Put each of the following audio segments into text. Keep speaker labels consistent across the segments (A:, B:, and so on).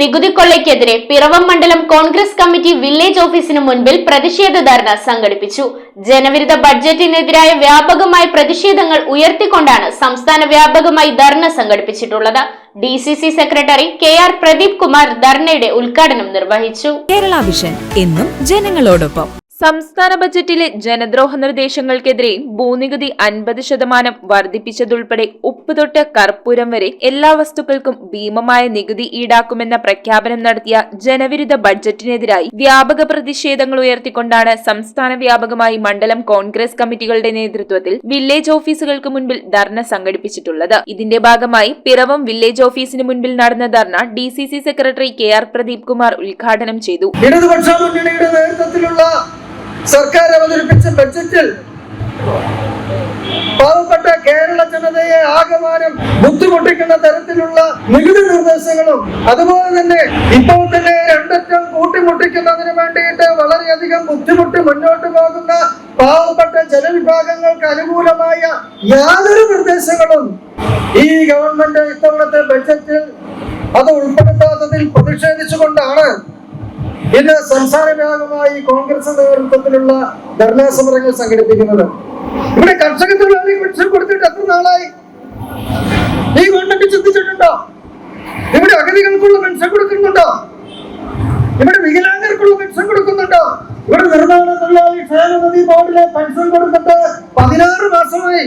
A: നികുതി കൊള്ളയ്ക്കെതിരെ പിറവം മണ്ഡലം Congress committee village ഓഫീസിന് മുൻപിൽ പ്രതിഷേധ ധർണ സംഘടിപ്പിച്ചു. ജനവിരുദ്ധ ബഡ്ജറ്റിനെതിരായ വ്യാപകമായ പ്രതിഷേധങ്ങൾ ഉയർത്തിക്കൊണ്ടാണ് സംസ്ഥാന വ്യാപകമായി ധർണ സംഘടിപ്പിച്ചിട്ടുള്ളത്. D C C secretary K R Pradeep Kumar ധർണയുടെ ഉദ്ഘാടനം നിർവഹിച്ചു.
B: കേരള വിഷൻ എന്നും ജനങ്ങളോടൊപ്പം. സംസ്ഥാന ബജറ്റിലെ ജനദ്രോഹ നിർദ്ദേശങ്ങൾക്കെതിരെ ഭൂനികുതി അൻപത് ശതമാനം വർദ്ധിപ്പിച്ചതുൾപ്പെടെ ഉപ്പ് തൊട്ട് കർപ്പൂരം വരെ എല്ലാ വസ്തുക്കൾക്കും ഭീമമായ നികുതി ഈടാക്കുമെന്ന പ്രഖ്യാപനം നടത്തിയ ജനവിരുദ്ധ ബഡ്ജറ്റിനെതിരായി വ്യാപക പ്രതിഷേധങ്ങൾ ഉയർത്തിക്കൊണ്ടാണ് സംസ്ഥാന വ്യാപകമായി മണ്ഡലം കോൺഗ്രസ് കമ്മിറ്റികളുടെ നേതൃത്വത്തിൽ വില്ലേജ് ഓഫീസുകൾക്ക് മുൻപിൽ ധർണ സംഘടിപ്പിച്ചിട്ടുള്ളത്. ഇതിന്റെ ഭാഗമായി പിറവം വില്ലേജ് ഓഫീസിന് മുൻപിൽ നടന്ന ധർണ D secretary K R Pradeep Kumar ഉദ്ഘാടനം ചെയ്തു.
C: മുന്നണിയുടെ നേതൃത്വത്തിലുള്ള സർക്കാർ അവതരിപ്പിച്ച ബജറ്റിൽ പാവപ്പെട്ട കേരള ജനതയെ ആകമാനം ബുദ്ധിമുട്ടിക്കുന്ന തരത്തിലുള്ള നികുതി നിർദ്ദേശങ്ങളും അതുപോലെ തന്നെ ഇപ്പോൾ തന്നെ രണ്ടറ്റം കൂട്ടിമുട്ടിക്കുന്നതിന് വേണ്ടിയിട്ട് വളരെയധികം ബുദ്ധിമുട്ട് മുന്നോട്ട് പോകുന്ന പാവപ്പെട്ട ജനവിഭാഗങ്ങൾക്ക് അനുകൂലമായ യാതൊരു നിർദ്ദേശങ്ങളും ഈ ഗവൺമെന്റ് ഇത്തവണത്തെ ബഡ്ജറ്റിൽ അത് പ്രതിഷേധിച്ചുകൊണ്ടാണ് ഇന്ന് സംസ്ഥാന വ്യാപകമായി കോൺഗ്രസ് നേതൃത്വത്തിലുള്ള ധർണാ സമരങ്ങൾ സംഘടിപ്പിക്കുന്നത്. ഇവിടെ കർഷക തൊഴിലാളി പെൻഷൻ കൊടുത്തിട്ട് എത്ര നാളായി? ഈ ഗവൺമെന്റ് ചിന്തിച്ചിട്ടുണ്ടോ? ഇവിടെ അഗതികൾക്കുള്ള പെൻഷൻ കൊടുക്കുന്നുണ്ടോ? ഇവിടെ വികലാംഗർക്കുള്ള പെൻഷൻ കൊടുക്കുന്നുണ്ടോ? ഇവിടെ നിർമ്മാണ തൊഴിലാളി നദി ബോർഡിലെ പെൻഷൻ കൊടുത്തിട്ട് പതിനാറ് മാസമായി.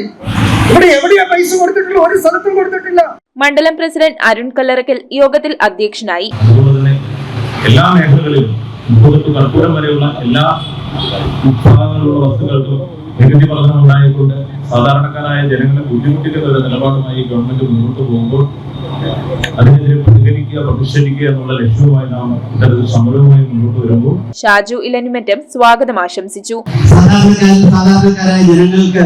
C: ഇവിടെ എവിടെയാ പൈസ കൊടുത്തിട്ടില്ല ഒരു സ്ഥലത്തും കൊടുത്തിട്ടില്ല.
B: മണ്ഡലം പ്രസിഡന്റ് അരുൺ കല്ലറക്കൽ യോഗത്തിൽ അധ്യക്ഷനായി.
D: അതുപോലെ തന്നെ എല്ലാ മേഖലകളിലും മുപ്പത്തെട്ട് കർപ്പൂരം വരെയുള്ള എല്ലാ വിഭാഗങ്ങളിലുള്ള വസ്തുക്കൾക്കും നികുതി വർധന ഉണ്ടായിക്കൊണ്ട് സാധാരണക്കാരായ ജനങ്ങളെ ബുദ്ധിമുട്ടിക്കുന്ന ഒരു നിലപാടുമായി ഗവൺമെന്റ് മുന്നോട്ട് പോകുമ്പോൾ അതിനെതിരെ പ്രതികരിക്കുക പ്രതിഷേധിക്കുക എന്നുള്ള ലക്ഷ്യവുമായി നാം ഇത്തരത്തിൽ സമരവുമായി മുന്നോട്ട് വരുമ്പോൾ
B: ഷാജു ഇലനിമറ്റം സ്വാഗതം ആശംസിച്ചു.
E: സാധാരണക്കാരായ ജനങ്ങൾക്ക്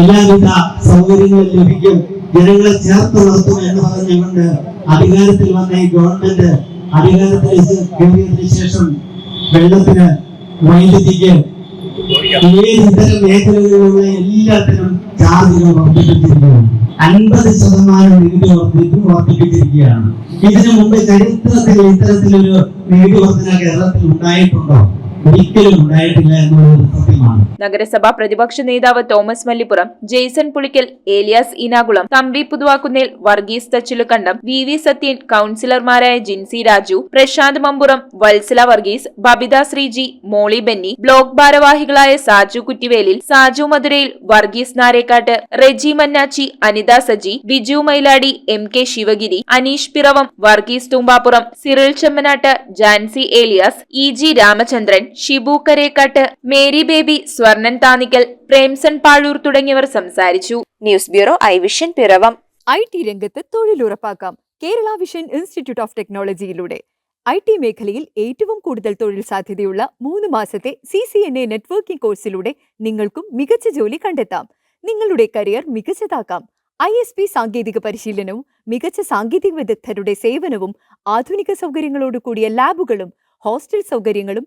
E: എല്ലാവിധ സൗകര്യങ്ങളും ലഭിക്കും. ജനങ്ങളെ ചേർത്ത് നിർത്തും എന്ന് പറഞ്ഞുകൊണ്ട് അധികാരത്തിൽ വന്ന ഈ ഗവൺമെന്റ് അധികാരത്തിൽ കയറിയതിനു ശേഷം വെള്ളത്തിന് വൈദ്യുതിക്ക് ഏത് ഇത്തരം മേഖലകളിലുള്ള എല്ലാത്തിനും ചാർജുകൾ വർദ്ധിപ്പിച്ചിരിക്കുകയാണ് അൻപത് ശതമാനം നികുതി വർദ്ധിപ്പ് വർദ്ധിപ്പിച്ചിരിക്കുകയാണ് ഇതിനു മുമ്പ് ചരിത്രത്തിൽ ഇത്തരത്തിലൊരു നികുതി വർധന കേരളത്തിൽ ഉണ്ടായിട്ടുണ്ടോ? ഒരിക്കലും
B: നഗരസഭാ പ്രതിപക്ഷ നേതാവ് തോമസ് മല്ലിപ്പുറം ജെയ്സൺ പുളിക്കൽ ഏലിയാസ് ഇനാകുളം തമ്പി പുതുവാക്കുന്നേൽ വർഗീസ് തച്ചിലുകണ്ടം വി വി സത്യൻ കൌൺസിലർമാരായ ജിൻസി രാജു പ്രശാന്ത് മമ്പുറം വത്സല വർഗീസ് ബബിത ശ്രീജി മോളി ബെന്നി ബ്ലോക്ക് ഭാരവാഹികളായ Saju Kuttivelil Saju Madhurayil Varghese Narekkattu Reji Mannachi Anitha Saji Biju Mailady M K Sivagiri Aneesh Piravom Varghese Thumbappuram Cyril Chemmanattu Jancy Elias E G Ramachandran Shibu Karekkattu Mary Baby Swarnan Thanickal Premson Pazhoor തുടങ്ങിയവർ സംസാരിച്ചു. News bureau I Vision Piravom.
F: I T രംഗത്ത് തൊഴിലുറപ്പാക്കാം. Kerala vision institute of ടെക്നോളജിയിലൂടെ. I T മേഖലയിൽ ഏറ്റവും കൂടുതൽ തൊഴിൽ സാധ്യതയുള്ള മൂന്ന് മാസത്തെ C C N A networking കോഴ്സിലൂടെ നിങ്ങൾക്കും മികച്ച ജോലി കണ്ടെത്താം. നിങ്ങളുടെ കരിയർ മികച്ചതാക്കാം. ഐ എസ് പി സാങ്കേതിക പരിശീലനവും മികച്ച സാങ്കേതിക വിദഗ്ധരുടെ സേവനവും ആധുനിക സൗകര്യങ്ങളോടുകൂടിയ ലാബുകളും ഹോസ്റ്റൽ സൗകര്യങ്ങളും